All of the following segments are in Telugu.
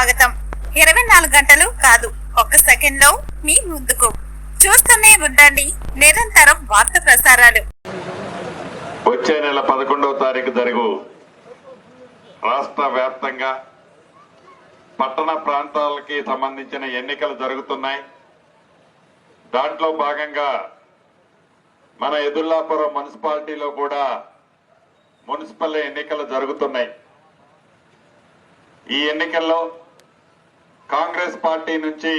స్వాగతం. ఇరవై నాలుగు గంటలు కాదు ఒక్క సెకండ్లో మీ ముందుకు. చూస్తూనే ఉండండి నిరంతరం వార్త ప్రసారాలు. వచ్చే నెల పదకొండవ తారీఖు జరుగు రాష్ట్ర వ్యాప్తంగా పట్టణ ప్రాంతాలకి సంబంధించిన ఎన్నికలు జరుగుతున్నాయి. దాంట్లో భాగంగా మన ఎదుల్లాపురం మున్సిపాలిటీలో కూడా మున్సిపల్ ఎన్నికలు జరుగుతున్నాయి. ఈ ఎన్నికల్లో కాంగ్రెస్ పార్టీ నుంచి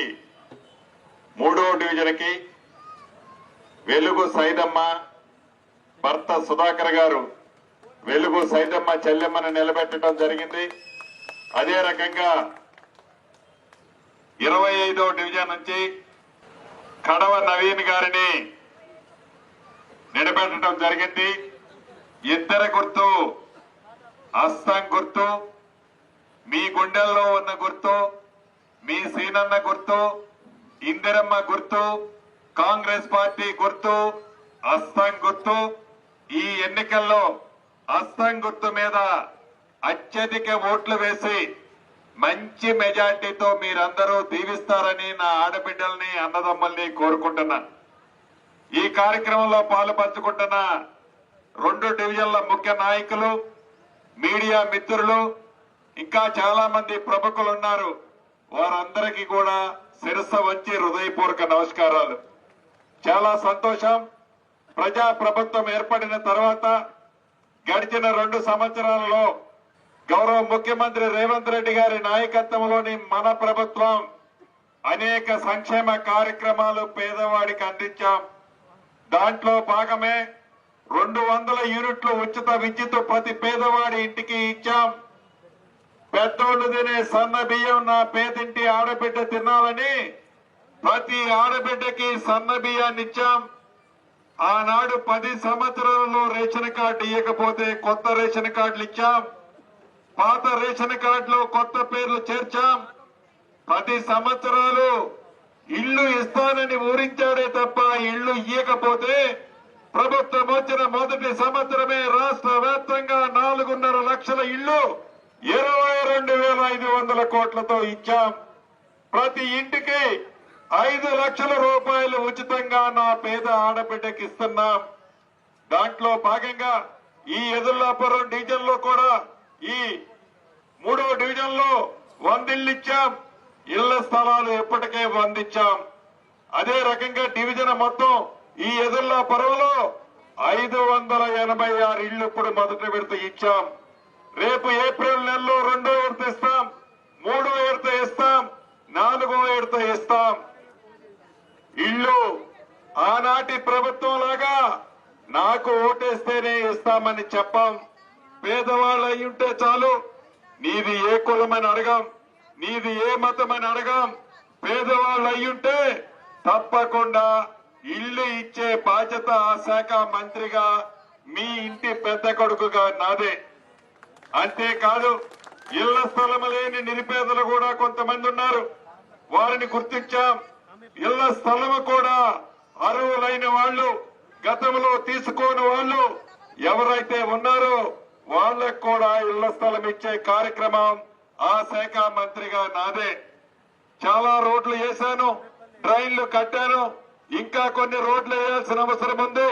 మూడో డివిజన్కి వెలుగు సైదమ్మ భర్త సుధాకర్ గారు వెలుగు సైదమ్మ చెల్లెమ్మను నిలబెట్టడం జరిగింది. అదే రకంగా ఇరవై ఐదో డివిజన్ నుంచి కడవ నవీన్ గారిని నిలబెట్టడం జరిగింది. ఇద్దరు గుర్తు అస్సాం గుర్తు మీ గుండెల్లో ఉన్న గుర్తు జగనన్న గుర్తు ఇందిరమ్మ గుర్తు కాంగ్రెస్ పార్టీ గుర్తు అస్తం గుర్తు. ఈ ఎన్నికల్లో అస్తం గుర్తు మీద అత్యధిక ఓట్లు వేసి మంచి మెజార్టీతో మీరందరూ దీవిస్తారని నా ఆడబిడ్డల్ని అన్నదమ్ముల్ని కోరుకుంటున్నాను ఈ కార్యక్రమంలో పాలు పంచుకుంటున్న రెండు డివిజన్ల ముఖ్య నాయకులు మీడియా మిత్రులు ఇంకా చాలా మంది ప్రముఖులు ఉన్నారు వారందరికీ కూడా శిరస్సు వంచి హృదయపూర్వక నమస్కారాలు. చాలా సంతోషం. ప్రజా ప్రభుత్వం ఏర్పడిన తర్వాత గడిచిన రెండు సంవత్సరాలలో గౌరవ ముఖ్యమంత్రి రేవంత్ రెడ్డి గారి నాయకత్వంలోని మన ప్రభుత్వం అనేక సంక్షేమ కార్యక్రమాలు పేదవాడికి అందించాం. దాంట్లో భాగమే రెండు వందల యూనిట్లు ఉచిత విద్యుత్ ప్రతి పేదవాడి ఇంటికి ఇచ్చాం. పెద్దోళ్ళు తినే సన్న బియ్యం నా పేదింటి ఆడబిడ్డ తినాలని ప్రతి ఆడబిడ్డకి సన్న బియ్యాన్ని ఇచ్చాం ఆనాడు పది సంవత్సరాలలో రేషన్ కార్డు ఇవ్వకపోతే కొత్త రేషన్ కార్డులు ఇచ్చాం పాత రేషన్ కార్డులో కొత్త పేర్లు చేర్చాం. పది సంవత్సరాలు ఇల్లు ఇస్తానని ఊరించాడే తప్ప ఇల్లు ఇయ్యకపోతే ప్రభుత్వం వచ్చిన మొదటి సంవత్సరమే రాష్ట్ర వ్యాప్తంగా నాలుగున్నర లక్షల ఇల్లు ఇరవై రెండు వేల ఐదు వందల కోట్లతో ఇచ్చాం. ప్రతి ఇంటికి ఐదు లక్షల రూపాయలు ఉచితంగా నా పేద ఆడబిడ్డకి ఇస్తున్నాం. దాంట్లో భాగంగా ఈ ఎదుర్లాపురం డివిజన్లో కూడా ఈ మూడవ డివిజన్లో వందిళ్ళు ఇచ్చాం ఇళ్ళ స్థలాలు ఎప్పటికే వందించాం అదే రకంగా డివిజన్ మొత్తం ఈ ఎదుర్లాపురంలో ఐదు వందల ఎనభై ఆరు ఇళ్ళు ఇప్పుడు మొదటి విడత ఇచ్చాం. రేపు ఏప్రిల్ నెలలో రెండో విడత ఇస్తాం మూడో విడత ఇస్తాం నాలుగో విడత ఇస్తాం. ఇల్లు ఆనాటి ప్రభుత్వం లాగా నాకు ఓటేస్తేనే ఇస్తామని చెప్పాం. పేదవాళ్ళు అయి ఉంటే చాలు. నీది ఏ కులమని అడగాం నీది ఏ మతమని అడగాం. పేదవాళ్ళు అయ్యుంటే తప్పకుండా ఇల్లు ఇచ్చే బాధ్యత ఆ శాఖ మంత్రిగా మీ ఇంటి పెద్ద కొడుకుగా నాదే. అంతేకాదు ఇళ్ళ స్థలం లేని నిరుపేదలు కూడా కొంతమంది ఉన్నారు. వారిని గుర్తించాం. ఇళ్ళ స్థలము కూడా అర్హులైన వాళ్ళు గతంలో తీసుకోని వాళ్ళు ఎవరైతే ఉన్నారో వాళ్ళకు కూడా ఇళ్ళ స్థలం ఇచ్చే కార్యక్రమం ఆ శాఖ మంత్రిగా నాదే. చాలా రోడ్లు వేశాను డ్రైన్లు కట్టాను. ఇంకా కొన్ని రోడ్లు వేయాల్సిన అవసరం ఉంది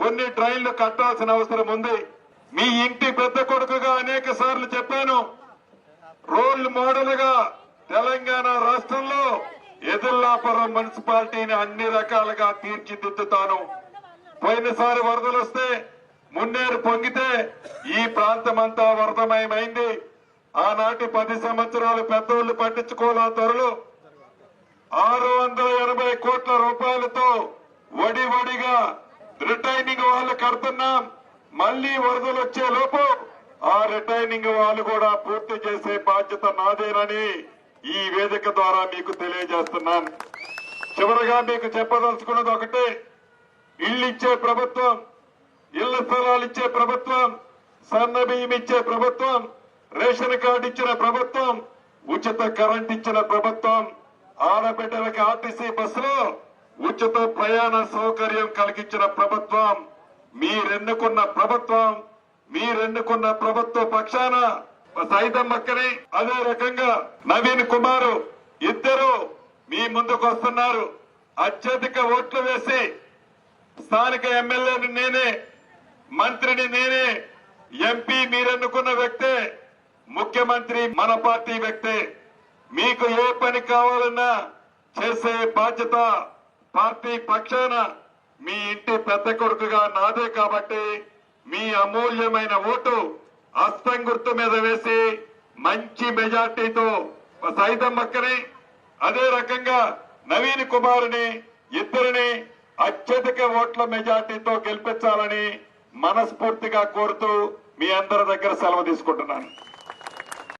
కొన్ని డ్రైన్లు కట్టాల్సిన అవసరం ఉంది. మీ ఇంటి పెద్ద కొడుకుగా అనేక సార్లు చెప్పాను. రోల్ మోడల్గా తెలంగాణ రాష్ట్రంలో ఎదుల్లాపురం మున్సిపాలిటీని అన్ని రకాలుగా తీర్చిదిద్దుతాను. పోయినసారి వరదలు వస్తే మున్నేరు పొంగితే ఈ ప్రాంతం అంతా వరదమయమైంది. ఆనాటి పది సంవత్సరాలు పెద్దోళ్ళు పట్టించుకోలే త్వరలో. ఆరు వందల ఎనభై కోట్ల రూపాయలతో వడి వడిగా రిటైనింగ్ వాళ్ళు కడుతున్నాం. మళ్ళీ వరదలు వచ్చే లోపు ఆ రిటైనింగ్ వాళ్ళు కూడా పూర్తి చేసే బాధ్యత నాదేనని ఈ వేదిక ద్వారా మీకు తెలియజేస్తున్నాను చివరగా మీకు చెప్పదలుచుకున్నది ఒకటే ఇల్లు ఇచ్చే ప్రభుత్వం ఇళ్ళ స్థలాలు ఇచ్చే ప్రభుత్వం సన్న బియ్యం ఇచ్చే ప్రభుత్వం రేషన్ కార్డు ఇచ్చిన ప్రభుత్వం ఉచిత కరెంట్ ఇచ్చిన ప్రభుత్వం ఆడబిడ్డలకు ఆర్టీసీ బస్సులో ఉచిత ప్రయాణ సౌకర్యం కలిగించిన ప్రభుత్వం మీరెన్నుకున్న ప్రభుత్వం మీరెన్నుకున్న ప్రభుత్వ పక్షాన సైతమ్మక్కని అదే రకంగా నవీన్ కుమారు ఇద్దరు మీ ముందుకు వస్తున్నారు. అత్యధిక ఓట్లు వేసి స్థానిక ఎమ్మెల్యేని నేనే మంత్రిని నేనే ఎంపీ మీరెన్నుకున్న వ్యక్తే ముఖ్యమంత్రి మన పార్టీ వ్యక్తే. మీకు ఏ పని కావాలన్నా చేసే బాధ్యత పార్టీ పక్షాన మీ ఇంటి పెద్ద కొడుకుగా నాదే కాబట్టి మీ అమూల్యమైన ఓటు అస్తం గుర్తు మీద వేసి మంచి మెజార్టీతో అక్కని అదే రకంగా నవీన్ కుమార్ని ఇద్దరిని అత్యధిక ఓట్ల మెజార్టీతో గెలిపించాలని మనస్ఫూర్తిగా కోరుతూ మీ అందరి దగ్గర సెలవు తీసుకుంటున్నాను.